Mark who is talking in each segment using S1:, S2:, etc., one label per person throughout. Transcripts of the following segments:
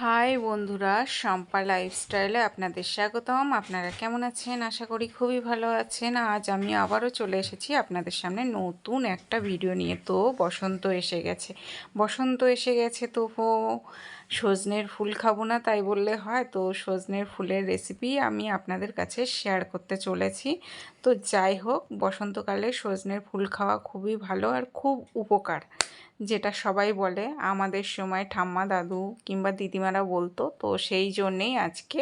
S1: High বন্ধুরা, শম্পা লাইফস্টাইলে আপনাদের স্বাগতম। আপনারা কেমন আছেন? আশা করি খুবই ভালো আছেন। আজ আমি আবারও চলে এসেছি আপনাদের সামনে নতুন একটা ভিডিও নিয়ে। তো বসন্ত এসে গেছে। বসন্ত এসে গেছে তো সজনের ফুল খাব না, তাই বললে হয়। তো সজনের ফুলের রেসিপি আমি আপনাদের কাছে শেয়ার করতে চলেছি। তো যাই হোক, বসন্তকালে সজনের ফুল খাওয়া খুবই ভালো আর খুব উপকার, যেটা সবাই বলে। আমাদের সময় ঠাম্মা, দাদু কিংবা দিদিমারা বলতো, তো সেই জন্যেই আজকে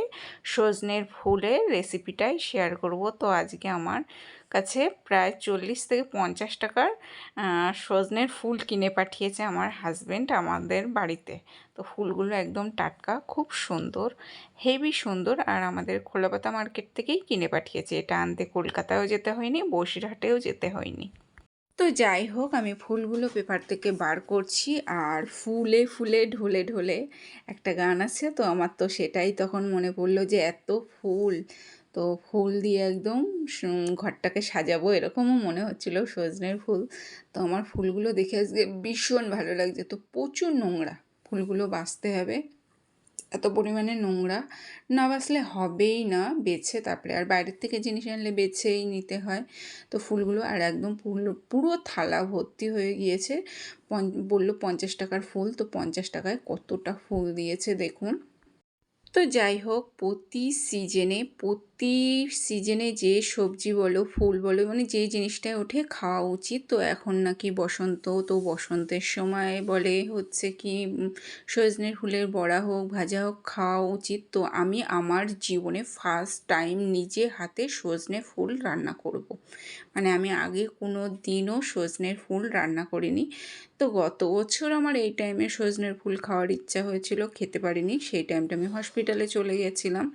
S1: সজনের ফুলের রেসিপিটাই শেয়ার করব। তো আজকে আমার কাছে প্রায় চল্লিশ থেকে পঞ্চাশ টাকার সজনের ফুল কিনে পাঠিয়েছে আমার হাজব্যান্ড আমাদের বাড়িতে। তো ফুলগুলো একদম টাটকা, খুব সুন্দর হেভি সুন্দর আর আমাদের খোলাপাতা মার্কেট থেকেই কিনে পাঠিয়েছে। এটা আনতে কলকাতায়ও যেতে হয়নি, বসিরহাটেও যেতে হয়নি। তো যাই হোক, আমি ফুলগুলো পেপার থেকে বার করছি আর ফুলে ফুলে ঢলে ঢলে একটা গান আছে, তো আমার তো সেটাই তখন মনে পড়ল যে এত ফুল। তো ফুল দিয়ে একদম ঘরটাকে সাজাবো, এরকমও মনে হচ্ছিল সজনের ফুল। তো আমার ফুলগুলো দেখে আজকে ভীষণ ভালো লাগছে। তো প্রচুর নোংরা ফুলগুলো বাঁচতে হবে। এত পরিমাণে নোংরা। না বাসলে হবেই না, বেছে তারপরে আর বাইরের থেকে জিনিস আনলে বেছেই নিতে হয়। তো ফুলগুলো আর একদম পুরো পুরো থালা ভর্তি হয়ে গিয়েছে। বলল পঞ্চাশ টাকার ফুল, তো পঞ্চাশ টাকায় কতটা ফুল দিয়েছে দেখুন। তো যাই হোক, প্রতি সিজনে প্রতি সিজনে যে সবজি বলো, ফুল বলো মানে যে জিনিসটাই ওঠে খাওয়া উচিত। তো এখন নাকি বসন্ত, তো বসন্তের সময় বলে হচ্ছে কি সজনের ফুলের বড়া হোক, ভাজা হোক, খাওয়া উচিত। তো আমি আমার জীবনে ফার্স্ট টাইম নিজে হাতে সজনে ফুল রান্না করব। মানে আমি আগে কোনো দিনও সজনের ফুল রান্না করিনি। তো গত বছর আমার এই টাইমে সজনের ফুল খাওয়ার ইচ্ছা হয়েছিল, খেতে পারিনি। সেই টাইমটা আমি হসপিটালে চলে গেছিলাম।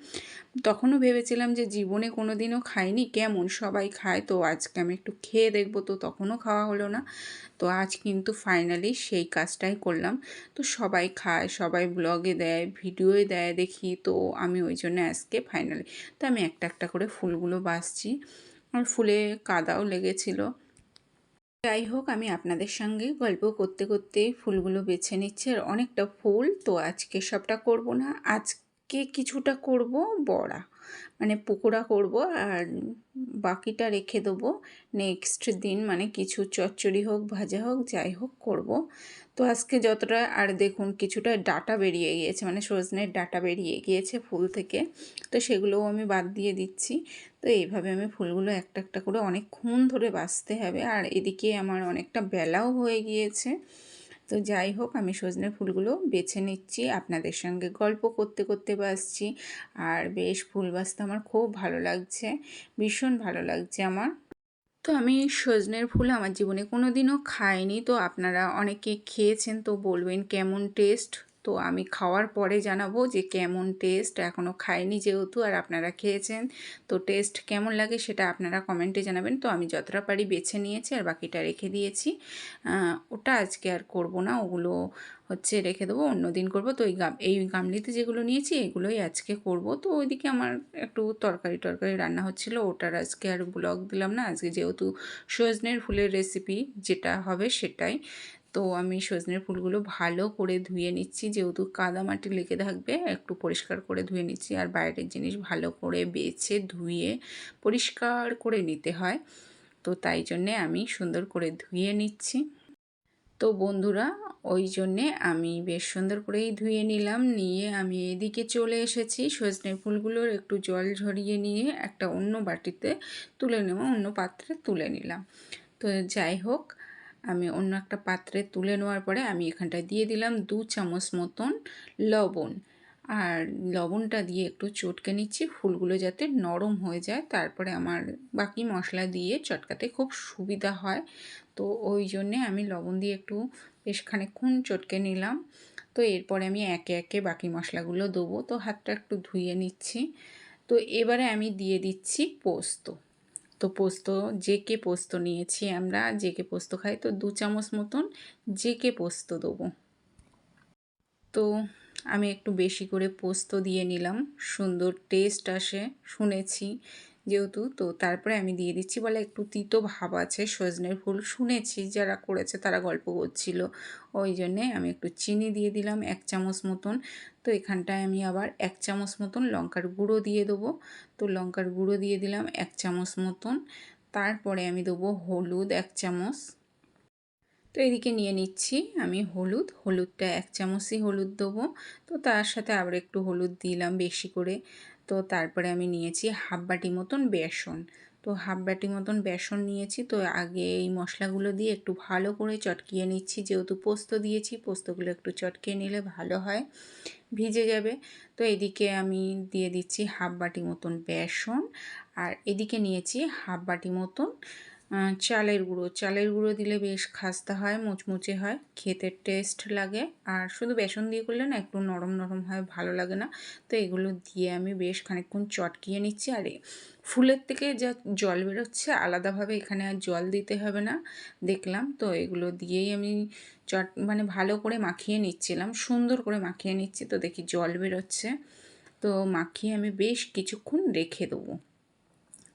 S1: তখনও ভেবেছিলাম যে জীবনে কোনো দিনও খাইনি। কেমন? সবাই খায় তো আজকে আমি একটু খেয়ে দেখব। তো তখনও খাওয়া হলো না। তো আজ কিন্তু ফাইনালি সেই কাজটাই করলাম। তো সবাই খায়, সবাই ব্লগে দেয় ভিডিওয়ে দেয় দেখি। তো আমি ওই জন্য আজকে ফাইনালি তো আমি একটা একটা করে ফুলগুলো বাসছি আর ফুলে কাদাও লেগেছিলো। যাই হোক, আমি আপনাদের সঙ্গে গল্প করতে করতে ফুলগুলো বেছে নিচ্ছি। আর অনেকটা ফুল তো আজকে সবটা করব না। আজকে কিছুটা করব বড়া। মানে পকোড়া করব আর বাকিটা রেখে দেবো। নেক্সট দিন মানে কিছু চচ্চড়ি হোক, ভাজা হোক, যাই হোক করব। তো আজকে যতটা, আর দেখুন কিছুটা ডাটা বেরিয়ে গিয়েছে মানে সজনের ডাটা বেরিয়ে গিয়েছে ফুল থেকে। তো সেগুলোও আমি বাদ দিয়ে দিচ্ছি। তো এইভাবে আমি ফুলগুলো একটা একটা করে অনেকক্ষণ ধরে বাঁচতে হবে। আর এদিকে আমার অনেকটা বেলাও হয়ে গিয়েছে। তো যাই হোক, আমি সজনে ফুলগুলো বেছে নিচ্ছি, আপনাদের সঙ্গে গল্প করতে করতে বাসছি। আর বেশ, ফুল বাঁচতে আমার খুব ভালো লাগছে, ভীষণ ভালো লাগছে আমার। তো আমি সজনের ফুল আমার জীবনে কোনো দিনও খাইনি, তো আপনারা অনেকে খেয়েছেন, তো বলবেন কেমন টেস্ট তো আমি খাওয়ার পরে জানাব যে কেমন টেস্ট এখনও খাইনি যেহেতু আর আপনারা খেয়েছেন। তো টেস্ট কেমন লাগে সেটা আপনারা কমেন্টে জানাবেন। তো আমি যতটা পারি বেছে নিয়েছি আর বাকিটা রেখে দিয়েছি। ওটা আজকে আর করব না। ওগুলো হচ্ছে রেখে দেবো অন্য দিন করব। তো এই গাম, এই গামলিতে যেগুলো নিয়েছি এগুলোই আজকে করব। তো ওইদিকে আমার একটু তরকারি, টরকারি রান্না হচ্ছিল। ওটার আজকে আর ব্লগ দিলাম না। আজকে যেহেতু সজনের ফুলের রেসিপি যেটা হবে সেটাই। তো আমি সজনের ফুলগুলো ভালো করে ধুয়ে নিচ্ছি। যেহেতু কাদা মাটি লেগে থাকবে, একটু পরিষ্কার করে ধুয়ে নিচ্ছি। আর বাইরের জিনিস ভালো করে বেছে ধুয়ে পরিষ্কার করে নিতে হয়। তো তাই জন্যে আমি সুন্দর করে ধুয়ে নিচ্ছি। তো বন্ধুরা, ওই জন্যে আমি বেশ সুন্দর করেই ধুয়ে নিলাম। নিয়ে আমি এদিকে চলে এসেছি সজনে ফুলগুলোর একটু জল ঝরিয়ে নিয়ে একটা অন্য বাটিতে তুলে নেব, অন্য পাত্রে তুলে নিলাম। তো যাই হোক আমি অন্য একটা পাত্রে তুলে নেওয়ার পরে আমি এখানটায় দিয়ে দিলাম দু চামচ মতন লবণ। আর লবণটা দিয়ে একটু চটকে নিচ্ছি, ফুলগুলো যাতে নরম হয়ে যায়। তারপরে আমার বাকি মশলা দিয়ে চটকাতে খুব সুবিধা হয়। তো ওই জন্যে আমি লবণ দিয়ে একটু বেশ খানিক্ষণ চটকে নিলাম। তো এরপরে আমি একে একে বাকি মশলাগুলো দেবো। তো হাতটা একটু ধুয়ে নিচ্ছি। তো এবারে আমি দিয়ে দিচ্ছি পোস্ত। তো পোস্ত, জেকে পোস্ত নিয়েছি আমরা। জেকে পোস্ত খাই তো দু চামচ মতন জেকে পোস্ত দেবো। তো আমি একটু বেশি করে পোস্ত দিয়ে নিলাম। সুন্দর টেস্ট আসে, শুনেছি। যেহেতু, তো তারপরে আমি দিয়ে দিচ্ছি বলে একটু তিতো ভাব আছে, সজনের ফুল শুনেছি, যারা করেছে তারা গল্প করছিল। ওই জন্যে আমি একটু চিনি দিয়ে দিলাম এক চামচ মতন। তো এখানটায় আমি আবার এক চামচ মতন লঙ্কার গুঁড়ো দিয়ে দেবো। তো লঙ্কার গুঁড়ো দিয়ে দিলাম এক চামচ মতন। তারপরে আমি দেবো হলুদ এক চামচ। তো এদিকে নিয়ে নিচ্ছি আমি হলুদ। হলুদটা এক চামচই হলুদ দেবো। তো তার সাথে আবার একটু হলুদ দিলাম বেশি করে। তো তারপরে আমি নিয়েছি হাফ বাটি মতন বেসন। তো হাফ বাটি মতন বেসন নিয়েছি, তো আগে এই মশলাগুলো দিয়ে একটু ভালো করে চটকিয়ে নিচ্ছি। যেহেতু পোস্ত দিয়েছি, পোস্তগুলো একটু চটকিয়ে নিলে ভালো হয়, ভিজে যাবে। তো এদিকে আমি দিয়ে দিচ্ছি হাফ বাটি মতন বেসন, আর এদিকে নিয়েছি হাফ বাটি মতন চালের গুঁড়ো। চালের গুঁড়ো দিলে বেশ খাস্তা হয়, মুচমুচে হয় খেতে টেস্ট লাগে। আর শুধু বেসন দিয়ে করলে না, একটু নরম নরম হয়, ভালো লাগে না। তো এগুলো দিয়ে আমি বেশ খানিকক্ষণ চটকিয়ে নিচ্ছি। আর ফুলের থেকে যা জল বেরোচ্ছে, আলাদাভাবে এখানে আর জল দিতে হবে না। দেখলাম, তো এগুলো দিয়েই আমি চট মানে ভালো করে মাখিয়ে নিচ্ছিলাম। সুন্দর করে মাখিয়ে নিচ্ছি। তো দেখি জল বেরোচ্ছে। তো মাখিয়ে আমি বেশ কিছুক্ষণ রেখে দেবো।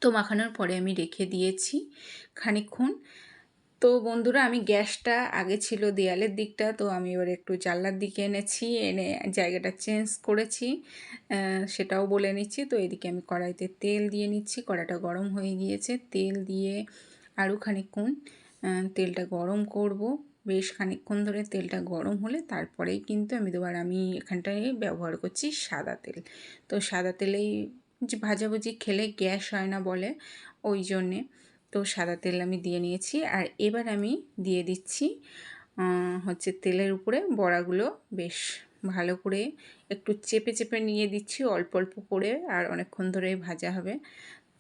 S1: তো মাখানোর পরে আমি রেখে দিয়েছি খানিক্ষণ তো বন্ধুরা, আমি গ্যাসটা আগে ছিল দেয়ালের দিকটা, তো আমি এবার একটু জানলার দিকে এনেছি, এনে জায়গাটা চেঞ্জ করেছি সেটাও বলে নিচ্ছি। তো এদিকে আমি কড়াইতে তেল দিয়ে নিচ্ছি কড়াটা গরম হয়ে গিয়েছে। তেল দিয়ে আরও খানিক্ষণ তেলটা গরম করব। বেশ খানিক্ষণ ধরে তেলটা গরম হলে তারপরেই কিন্তু আমি দুবার আমি এখানটায় ব্যবহার করছি সাদা তেল। তো সাদা তেলেই যে ভাজাভুজি খেলে গ্যাস হয় না বলে, ওই জন্যে। তো সাদা তেল আমি দিয়ে নিয়েছি। আর এবার আমি দিয়ে দিচ্ছি হচ্ছে তেলের উপরে বড়াগুলো। বেশ ভালো করে একটু চেপে চেপে নিয়ে দিচ্ছি, অল্প অল্প করে, আর অনেকক্ষণ ধরে ভাজা হবে।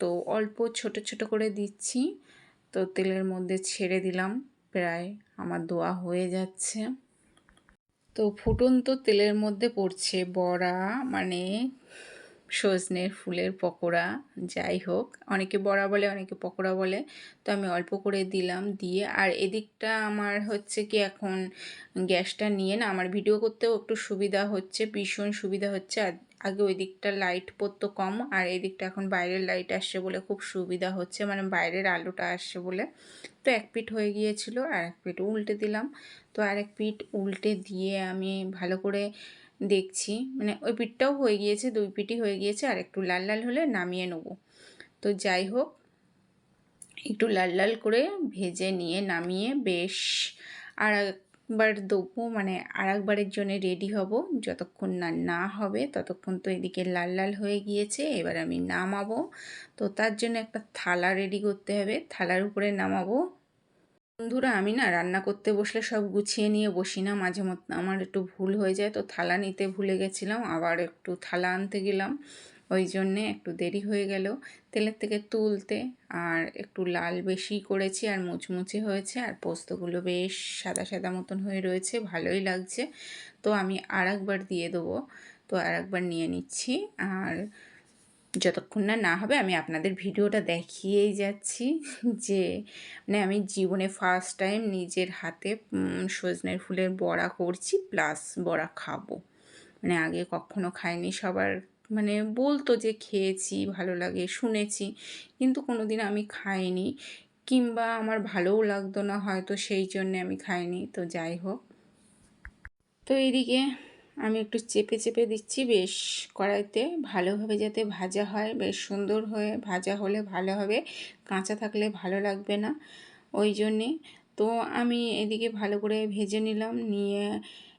S1: তো অল্প ছোট ছোট করে দিচ্ছি। তো তেলের মধ্যে ছেড়ে দিলাম, প্রায় আমার দোয়া হয়ে যাচ্ছে। তো ফুটন্ত তেলের মধ্যে পড়ছে বড়া মানে সজনের ফুলের পকোড়া, যাই হোক। অনেকে বড়া বলে, অনেকে পকোড়া বলে। তো আমি অল্প করে দিলাম দিয়ে, আর এদিকটা আমার হচ্ছে কি এখন গ্যাসটা নিয়ে না, আমার ভিডিও করতেও একটু সুবিধা হচ্ছে, ভীষণ সুবিধা হচ্ছে। আর আগে ওই দিকটা লাইট পড়তো কম, আর এই দিকটা এখন বাইরের লাইট আসছে বলে খুব সুবিধা হচ্ছে মানে বাইরের আলোটা আসছে বলে। তো এক পিঠ হয়ে গিয়েছিল, আর এক পিঠ উল্টে দিলাম। তো আর এক পিঠ উল্টে দিয়ে আমি ভালো করে দেখছি। মানে ওই পিঠটাও হয়ে গিয়েছে, দুই পিঠই হয়ে গিয়েছে, আর একটু লাল লাল হলে নামিয়ে নেব। তো যাই হোক, একটু লাল লাল করে ভেজে নিয়ে নামিয়ে বেশ আর একবার দেবো মানে আর একবারের জন্য রেডি হব। যতক্ষণ না না হবে, ততক্ষণ তো এদিকে লাল লাল হয়ে গিয়েছে, এবার আমি নামাবো। তো তার জন্য একটা থালা রেডি করতে হবে। থালার উপরে নামাবো। বন্ধুরা, আমি না রান্না করতে বসলে সব গুছিয়ে নিয়ে বসি না। মাঝে মধ্যে আমার একটু ভুল হয়ে যায়, তো থালা নিতে ভুলে গেছিলাম, আবার একটু থালা আনতে গেলাম। ওই জন্যে একটু দেরি হয়ে গেল। তেলের থেকে তুলতে আর একটু লাল বেশি করেছি আর মুচমুচে হয়েছে আর পোস্তগুলো বেশ সাদা সাদা মতন হয়ে রয়েছে, ভালোই লাগছে। তো আমি আর একবার দিয়ে দেবো। তো আর একবার নিয়ে নিচ্ছি আর যতক্ষণ না না হবে আমি আপনাদের ভিডিওটা দেখিয়েই যাচ্ছি যে মানে আমি জীবনে ফার্স্ট টাইম নিজের হাতে সজনের ফুলের বড়া করছি প্লাস বড়া খাব। মানে আগে কখনো খাইনি, সবার মানে বলতো যে খেয়েছি, ভালো লাগে, শুনেছি, কিন্তু কোনো দিন আমি খাইনি। কিংবা আমার ভালোও লাগতো না, হয়তো সেই জন্যে আমি খাইনি, তো যাই হোক। তো এইদিকে আমি একটু চেপে চেপে দিচ্ছি। বেশ কড়াইতে ভালোভাবে যাতে ভাজা হয়, বেশ সুন্দর হয়ে ভাজা হলে ভালো হবে। কাঁচা থাকলে ভালো লাগবে না। ওই জন্যে তো আমি এদিকে ভালো করে ভেজে নিলাম। নিয়ে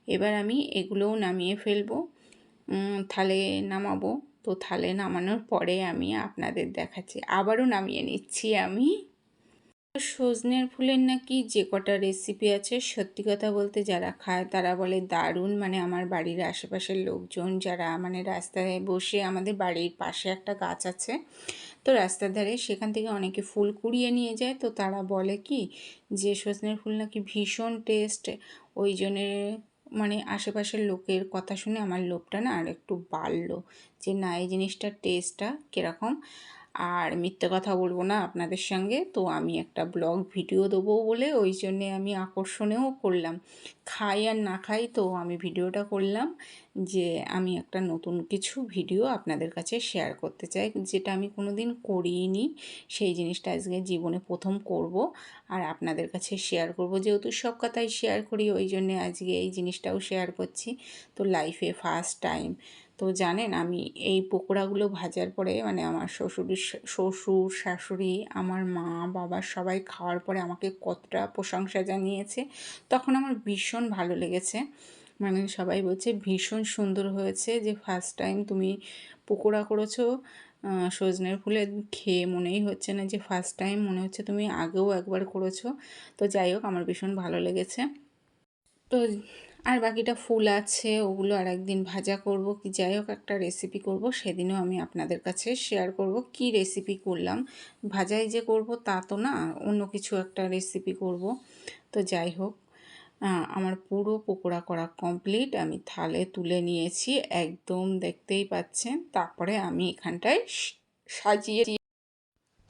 S1: এবার আমি এগুলোও নামিয়ে ফেলব। থালে নামাবো। তো থালে নামানোর পরে আমি আপনাদের দেখাচ্ছি। আবারও নামিয়ে নিচ্ছি আমি। সজনের ফুলের নাকি যে কটা রেসিপি আছে, সত্যি কথা বলতে যারা খায় তারা বলে দারুণ। মানে আমার বাড়ির আশেপাশের লোকজন যারা মানে রাস্তায় বসে আমাদের বাড়ির পাশে একটা গাছ আছে, তো রাস্তার ধারে সেখান থেকে অনেকে ফুল কুড়িয়ে নিয়ে যায়। তো তারা বলে কি যে সজনের ফুল নাকি ভীষণ টেস্ট ওই জন্যে মানে আশেপাশের লোকের কথা শুনে আমার লোভটা না আর একটু বাড়লো যে না, এই জিনিসটার টেস্টটা কীরকম? আর মিথ্যে কথা বলব না আপনাদের সঙ্গে। তো আমি একটা ব্লগ ভিডিও দেবো বলে ওই জন্যে আমি আকর্ষণেও করলাম। খাই আর না খাই তো আমি ভিডিওটা করলাম যে আমি একটা নতুন কিছু ভিডিও আপনাদের কাছে শেয়ার করতে চাই, যেটা আমি কোনো দিন করিনি। সেই জিনিসটা আজকে জীবনে প্রথম করব আর আপনাদের কাছে শেয়ার করব। যেহেতু সব কথাই শেয়ার করি, ওই জন্যে আজকে এই জিনিসটাও শেয়ার করছি। তো লাইফে ফার্স্ট টাইম তো জানেন, আমি এই পকোড়াগুলো ভাজার পরে মানে আমার শ্বশুরের শ্বশুর, শাশুড়ি, আমার মা, বাবা সবাই খাওয়ার পরে আমাকে কতটা প্রশংসা জানিয়েছে, তখন আমার ভীষণ ভালো লেগেছে। মানে সবাই বলছে, ভীষণ সুন্দর হয়েছে যে ফার্স্ট টাইম তুমি পকোড়া করেছ সজনের ফুলে খেয়ে মনেই হচ্ছে না যে ফার্স্ট টাইম মনে হচ্ছে তুমি আগেও একবার করেছ। তো যাই হোক, আমার ভীষণ ভালো লেগেছে। তো আর বাকিটা ফুল আছে, ওগুলো আর একদিন ভাজা করব। কি যাই হোক একটা রেসিপি করব, সেদিনও আমি আপনাদের কাছে শেয়ার করব কি রেসিপি করলাম। ভাজাই যে করব তা তো না, অন্য কিছু একটা রেসিপি করব। তো যাই হোক আমার পুরো পকোড়া করা কমপ্লিট আমি থালে তুলে নিয়েছি, একদম দেখতেই পাচ্ছেন। তারপরে আমি এখানটায় সাজিয়ে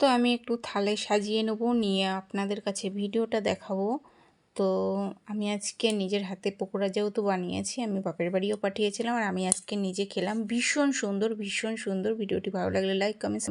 S1: তো আমি একটু থালে সাজিয়ে নেব, নিয়ে আপনাদের কাছে ভিডিওটা দেখাবো। তো আমি আজকে নিজের হাতে পকোড়া যেহেতু বানিয়েছি, আমি বাপের বাড়িও পাঠিয়েছিলাম আর আমি আজকে নিজে খেলাম। ভীষণ সুন্দর ভীষণ সুন্দর। ভিডিওটি ভালো লাগলে লাইক কমেন্ট